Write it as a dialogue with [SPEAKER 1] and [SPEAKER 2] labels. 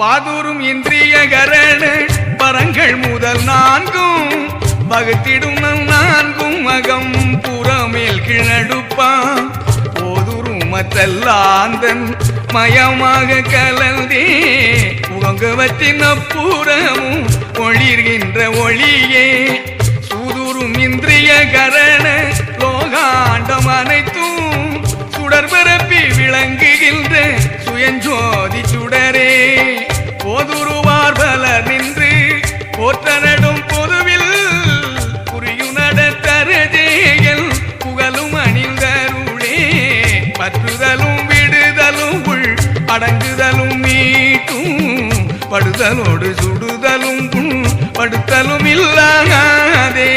[SPEAKER 1] வாதூரும் இந்திரிய கரண பரங்கள் முதல் நான்கும் பகுத்திடும் நான்கும் மகம் புறமேல் கிழடுப்பான். ஓதுரும் மற்றல்லாந்தன் மயமாக கலந்தே உங்கவத்தின் அப்புறமும் ஒளிர்கின்ற ஒளியே. சூதுரும் இந்திரிய கரண லோகாண்டம் அனைத்தும் சுடர்பரப்பி விளங்குகின்ற சுயஞ்சோதி சுடரே பற்றுதலும் விடுதலும் உள் அடங்குதலும் மீட்டும் படுதலோடு சுடுதலும் புண் படுத்தலும் இல்லாதே.